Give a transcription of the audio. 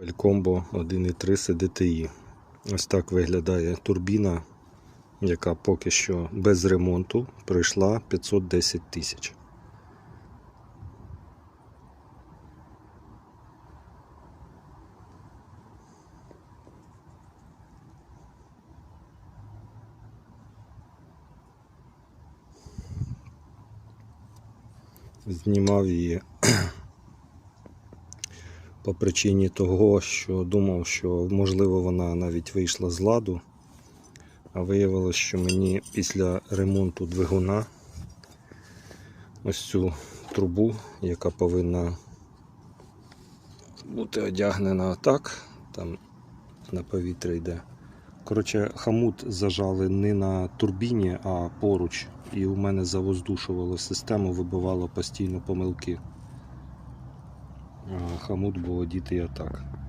Пелькомбо 1.3 CDTI. Ось так виглядає турбіна, яка поки що без ремонту пройшла 510 тисяч. Знімав її по причині того, що думав, що можливо вона навіть вийшла з ладу, а виявилось, що мені після ремонту двигуна ось цю трубу, яка повинна бути одягнена так, там на повітря йде. Коротше, хамут зажали не на турбіні, а поруч. І у мене завоздушувало систему, вибивало постійно помилки. А хамут був одітий отак.